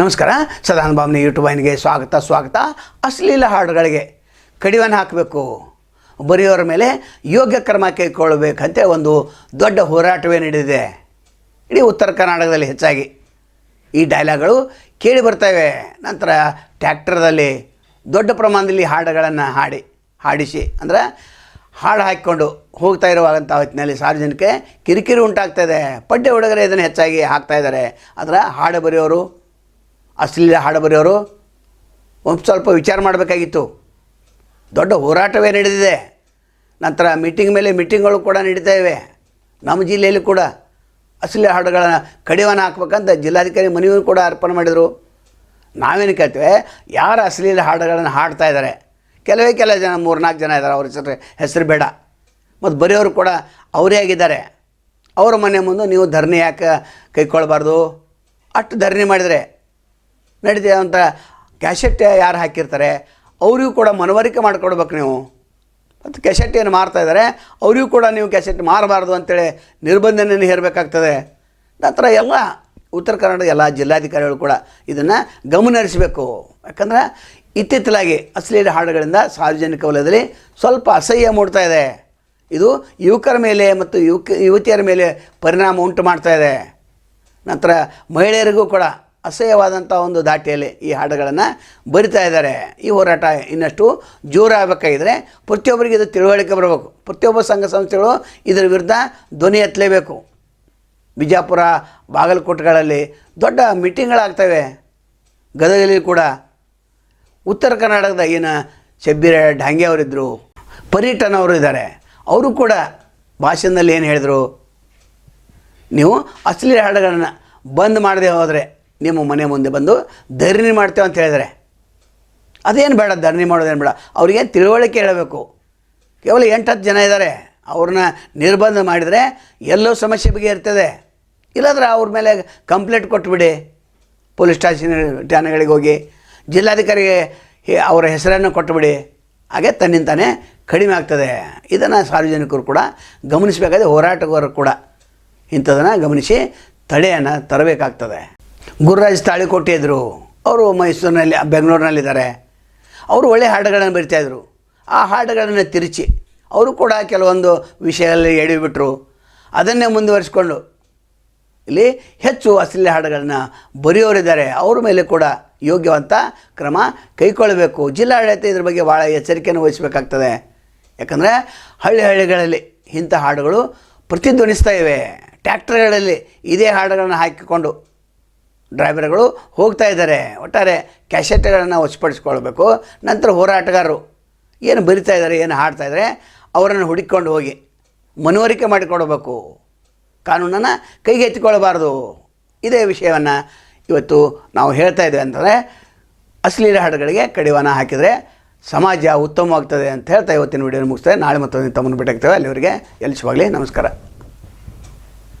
ನಮಸ್ಕಾರ. ಸದಾನಂದ ಯೂಟ್ಯೂಬ್ ವಾಹಿನಿಗೆ ಸ್ವಾಗತ ಸ್ವಾಗತ. ಅಶ್ಲೀಲ ಹಾಡುಗಳಿಗೆ ಕಡಿವನ್ನು ಹಾಕಬೇಕು. ಬರೆಯೋರ ಮೇಲೆ ಯೋಗ್ಯ ಕ್ರಮ ಕೈಗೊಳ್ಳಬೇಕಂತ ಒಂದು ದೊಡ್ಡ ಹೋರಾಟವೇ ನಡೆದಿದೆ. ಇಡೀ ಉತ್ತರ ಕರ್ನಾಟಕದಲ್ಲಿ ಹೆಚ್ಚಾಗಿ ಈ ಡೈಲಾಗ್ಗಳು ಕೇಳಿ ಬರ್ತವೆ. ನಂತರ ಟ್ಯಾಕ್ಟರ್ದಲ್ಲಿ ದೊಡ್ಡ ಪ್ರಮಾಣದಲ್ಲಿ ಹಾಡುಗಳನ್ನು ಹಾಡಿ, ಹಾಡಿಸಿ ಅಂದರೆ ಹಾಡು ಹಾಕಿಕೊಂಡು ಹೋಗ್ತಾ ಇರುವಾಗಂಥ ಹೊತ್ತಿನಲ್ಲಿ ಸಾರ್ವಜನಿಕ ಕಿರಿಕಿರಿ ಉಂಟಾಗ್ತಾಯಿದೆ ಪಡ್ಡೆ ಹುಡುಗರೇ ಇದನ್ನು ಹೆಚ್ಚಾಗಿ ಹಾಕ್ತಾ ಇದ್ದಾರೆ. ಆದರೆ ಹಾಡು ಬರೆಯೋರು ಅಶ್ಲೀಲ ಹಾಡು ಬರೆಯೋರು ಒಂದು ಸ್ವಲ್ಪ ವಿಚಾರ ಮಾಡಬೇಕಾಗಿತ್ತು. ದೊಡ್ಡ ಹೋರಾಟವೇ ನಡೆದಿದೆ. ನಂತರ ಮೀಟಿಂಗ್ ಮೇಲೆ ಮೀಟಿಂಗ್ಗಳು ಕೂಡ ನಡೀತಾ ಇವೆ. ನಮ್ಮ ಜಿಲ್ಲೆಯಲ್ಲಿ ಕೂಡ ಅಶ್ಲೀಲ ಹಾಡುಗಳನ್ನು ಕಡಿವಾಣ ಹಾಕ್ಬೇಕಂತ ಜಿಲ್ಲಾಧಿಕಾರಿ ಮನವಿಯನ್ನು ಕೂಡ ಅರ್ಪಣೆ ಮಾಡಿದರು. ನಾವೇನು ಕೇಳ್ತೇವೆ, ಯಾರು ಅಶ್ಲೀಲ ಹಾಡುಗಳನ್ನು ಹಾಡ್ತಾ ಇದ್ದಾರೆ? ಕೆಲವೇ ಕೆಲ ಜನ ಮೂರು ನಾಲ್ಕು ಜನ ಇದ್ದಾರೆ, ಅವ್ರ ಹೆಸರು ಹೆಸರು ಬೇಡ. ಮತ್ತು ಬರೆಯೋರು ಕೂಡ ಅವರೇ ಆಗಿದ್ದಾರೆ. ಅವರ ಮನೆ ಮುಂದೆ ನೀವು ಧರಣಿ ಯಾಕೆ ಕೈಕೊಳ್ಬಾರ್ದು? ಅಷ್ಟು ಧರಣಿ ಮಾಡಿದರೆ ನಡೀತಿದೆ ಅಂತ ಕ್ಯಾಸೆಟ್ ಯಾರು ಹಾಕಿರ್ತಾರೆ, ಅವರಿಗೂ ಕೂಡ ಮನವರಿಕೆ ಮಾಡಿಕೊಡ್ಬೇಕು ನೀವು. ಮತ್ತು ಕ್ಯಾಸೆಟ್ ಏನು ಮಾರ್ತಾ ಇದ್ದಾರೆ, ಅವರಿಗೂ ಕೂಡ ನೀವು ಕ್ಯಾಸೆಟ್ ಮಾರಬಾರ್ದು ಅಂತೇಳಿ ನಿರ್ಬಂಧನೆಯನ್ನು ಹೇರಬೇಕಾಗ್ತದೆ. ನಂತರ ಎಲ್ಲ ಉತ್ತರ ಕನ್ನಡ ಎಲ್ಲ ಜಿಲ್ಲಾಧಿಕಾರಿಗಳು ಕೂಡ ಇದನ್ನು ಗಮನಹರಿಸಬೇಕು. ಯಾಕಂದರೆ ಇತ್ತಿತ್ತಲಾಗಿ ಅಶ್ಲೀಲ ಹಾಡುಗಳಿಂದ ಸಾರ್ವಜನಿಕ ವಲಯದಲ್ಲಿ ಸ್ವಲ್ಪ ಅಸಹ್ಯ ಮೂಡ್ತಾ ಇದೆ. ಇದು ಯುವಕರ ಮೇಲೆ ಮತ್ತು ಯುವಕ, ಯುವತಿಯರ ಮೇಲೆ ಪರಿಣಾಮ ಉಂಟು ಮಾಡ್ತಾ ಇದೆ. ನಂತರ ಮಹಿಳೆಯರಿಗೂ ಕೂಡ ಅಸಹ್ಯವಾದಂಥ ಒಂದು ದಾಟಿಯಲ್ಲಿ ಈ ಹಾಡುಗಳನ್ನು ಬರಿತಾ ಇದ್ದಾರೆ. ಈ ಹೋರಾಟ ಇನ್ನಷ್ಟು ಜೋರಾಗಬೇಕಾಗಿದ್ರೆ ಪ್ರತಿಯೊಬ್ಬರಿಗೆ ಇದು ತಿಳುವಳಿಕೆ ಬರಬೇಕು. ಪ್ರತಿಯೊಬ್ಬ ಸಂಘ ಸಂಸ್ಥೆಗಳು ಇದರ ವಿರುದ್ಧ ಧ್ವನಿ ಎತ್ತಲೇಬೇಕು. ಬಿಜಾಪುರ, ಬಾಗಲಕೋಟೆಗಳಲ್ಲಿ ದೊಡ್ಡ ಮೀಟಿಂಗ್ಗಳಾಗ್ತವೆ. ಗದಗಲ್ಲಿ ಕೂಡ. ಉತ್ತರ ಕರ್ನಾಟಕದ ಏನು ಶಬ್ಬೀರ ಢಾಂಗೆ ಅವರಿದ್ದರು ಪರ್ಯಟನ್ ಅವರು ಇದ್ದಾರೆ. ಅವರು ಕೂಡ ಭಾಷಣದಲ್ಲಿ ಏನು ಹೇಳಿದರು? ನೀವು ಅಶ್ಲೀಲ ಹಾಡುಗಳನ್ನು ಬಂದ್ ಮಾಡದೆ ಹೋದರೆ ನಿಮ್ಮ ಮನೆ ಮುಂದೆ ಬಂದು ಧರಣಿ ಮಾಡ್ತೇವೆ ಅಂತ ಹೇಳಿದರೆ. ಅದೇನು ಬೇಡ, ಧರಣಿ ಮಾಡೋದೇನು ಬೇಡ. ಅವ್ರಿಗೆ ತಿಳುವಳಿಕೆ ಹೇಳಬೇಕು. ಕೇವಲ ಎಂಟು ಹತ್ತು ಜನ ಇದ್ದಾರೆ. ಅವ್ರನ್ನ ನಿರ್ಬಂಧ ಮಾಡಿದರೆ ಎಲ್ಲೋ ಸಮಸ್ಯೆ ಬಗ್ಗೆ ಬಗೆಹರ್ತದೆ ಇಲ್ಲಾಂದ್ರೆ ಅವ್ರ ಮೇಲೆ ಕಂಪ್ಲೇಂಟ್ ಕೊಟ್ಬಿಡಿ. ಪೊಲೀಸ್ ಸ್ಟೇಷನ್ ಠಾಣೆಗಳಿಗೆ ಹೋಗಿ. ಜಿಲ್ಲಾಧಿಕಾರಿಗೆ ಅವರ ಹೆಸರನ್ನು ಕೊಟ್ಟುಬಿಡಿ ಹಾಗೆ ತನ್ನಿಂತಾನೇ ಕಡಿಮೆ ಆಗ್ತದೆ. ಇದನ್ನು ಸಾರ್ವಜನಿಕರು ಕೂಡ ಗಮನಿಸಬೇಕಾದ್ರೆ ಹೋರಾಟಗಾರರು ಕೂಡ ಇಂಥದನ್ನು ಗಮನಿಸಿ ತಡೆಯನ್ನು ತರಬೇಕಾಗ್ತದೆ. ಗುರುರಾಜ್ ತಾಳಿ ಕೊಟ್ಟಿದ್ದರು ಅವರು ಮೈಸೂರಿನಲ್ಲಿ, ಬೆಂಗಳೂರಿನಲ್ಲಿದ್ದಾರೆ. ಅವರು ಒಳ್ಳೆಯ ಹಾಡುಗಳನ್ನು ಬರಿತಾಯಿದ್ರು. ಆ ಹಾಡುಗಳನ್ನು ತಿರುಚಿ, ಅವರು ಕೂಡ ಕೆಲವೊಂದು ವಿಷಯದಲ್ಲಿ ಎಡಿಬಿಟ್ರು ಅದನ್ನೇ ಮುಂದುವರಿಸ್ಕೊಂಡು, ಇಲ್ಲಿ ಹೆಚ್ಚು ಅಶ್ಲೀಲ ಹಾಡುಗಳನ್ನು ಬರೆಯೋರಿದ್ದಾರೆ. ಅವ್ರ ಮೇಲೆ ಕೂಡ ಯೋಗ್ಯವಂತ ಕ್ರಮ ಕೈಗೊಳ್ಳಬೇಕು. ಜಿಲ್ಲಾಡಳಿತ ಇದ್ರ ಬಗ್ಗೆ ಭಾಳ ಎಚ್ಚರಿಕೆಯನ್ನು ವಹಿಸಬೇಕಾಗ್ತದೆ. ಯಾಕಂದರೆ ಹಳ್ಳಿ ಹಳ್ಳಿಗಳಲ್ಲಿ ಇಂಥ ಹಾಡುಗಳು ಪ್ರತಿಧ್ವನಿಸ್ತಾ ಇವೆ. ಟ್ಯಾಕ್ಟರ್ಗಳಲ್ಲಿ ಇದೇ ಹಾಡುಗಳನ್ನು ಹಾಕಿಕೊಂಡು ಡ್ರೈವರ್ಗಳು ಹೋಗ್ತಾ ಇದ್ದಾರೆ. ಒಟ್ಟಾರೆ ಕ್ಯಾಸೆಟ್ಗಳನ್ನು ವಶಪಡಿಸ್ಕೊಳ್ಬೇಕು ನಂತರ ಹೋರಾಟಗಾರರು ಏನು ಬರಿತಾ ಇದ್ದಾರೆ, ಏನು ಹಾಡ್ತಾ ಇದ್ದಾರೆ, ಅವರನ್ನು ಹುಡುಕೊಂಡು ಹೋಗಿ ಮನವರಿಕೆ ಮಾಡಿಕೊಡಬೇಕು ಕಾನೂನನ್ನು ಕೈಗೆ ಎತ್ತಿಕೊಳ್ಳಬಾರ್ದು. ಇದೇ ವಿಷಯವನ್ನು ಇವತ್ತು ನಾವು ಹೇಳ್ತಾ ಇದ್ದೇವೆ ಅಂತಂದರೆ, ಅಶ್ಲೀಲ ಹಾಡುಗಳಿಗೆ ಕಡಿವಾಣ ಹಾಕಿದರೆ ಸಮಾಜ ಉತ್ತಮವಾಗ್ತದೆ ಅಂತ ಹೇಳ್ತಾ ಇವತ್ತಿನ ವಿಡಿಯೋ ಮುಗಿಸ್ತೇವೆ ನಾಳೆ ಮತ್ತೊಂದು ತಮ್ಮನ್ನು ಬಿಟ್ಟಾಗ್ತೇವೆ ಅಲ್ಲಿವರಿಗೆ ಎಲ್ಲಿಸುವಾಗಲಿ ನಮಸ್ಕಾರ.